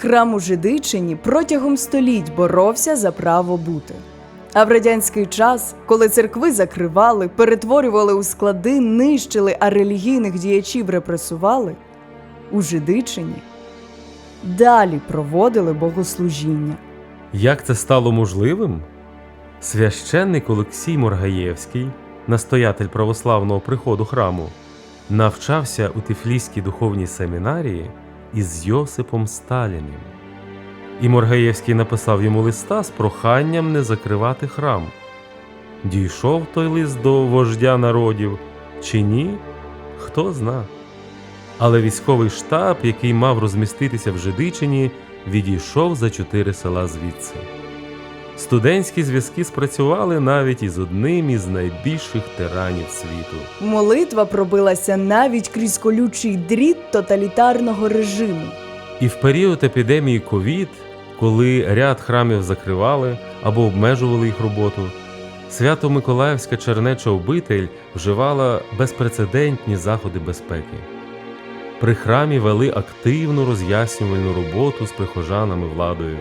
Храм у Жидичині протягом століть боровся за право бути. А в радянський час, коли церкви закривали, перетворювали у склади, нищили, а релігійних діячів репресували, у Жидичині далі проводили богослужіння. Як це стало можливим? Священник Олексій Моргаєвський, настоятель православного приходу храму, навчався у Тифліській духовній семінарії із Йосипом Сталіним. І Моргаєвський написав йому листа з проханням не закривати храм. Дійшов той лист до вождя народів чи ні, хто зна. Але військовий штаб, який мав розміститися в Жидичині, відійшов за чотири села звідси. Студентські зв'язки спрацювали навіть із одним із найбільших тиранів світу. Молитва пробилася навіть крізь колючий дріт тоталітарного режиму. І в період епідемії ковід, коли ряд храмів закривали або обмежували їх роботу, Свято-Миколаївська чернеча обитель вживала безпрецедентні заходи безпеки. При храмі вели активну роз'яснювальну роботу з прихожанами владою.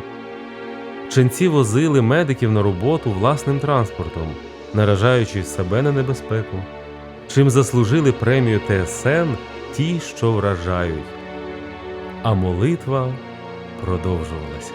Ченці возили медиків на роботу власним транспортом, наражаючи себе на небезпеку, чим заслужили премію ТСН ті, що вражають. А молитва продовжувалася.